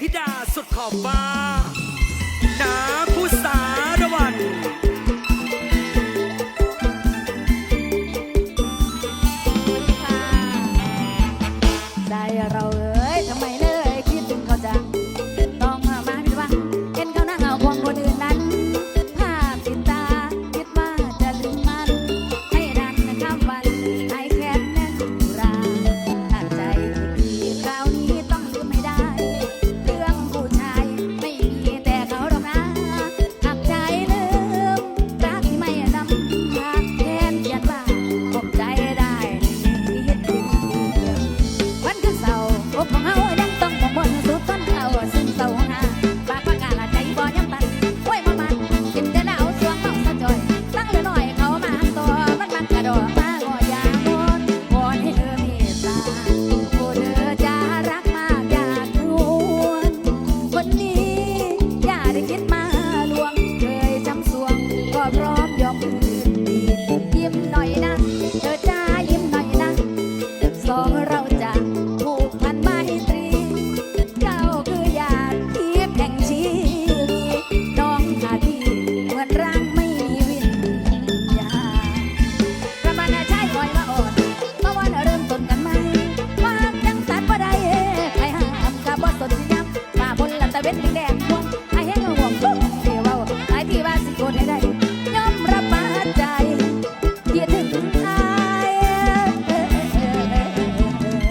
พธิดาสุดขอบฟ้า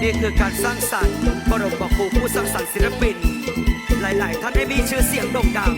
นี่คือการสร้างสรรค์บรมครูผู้สร้างสรรค์ศิลปิน หลาย ๆ ท่านได้มีชื่อเสียงโด่งดัง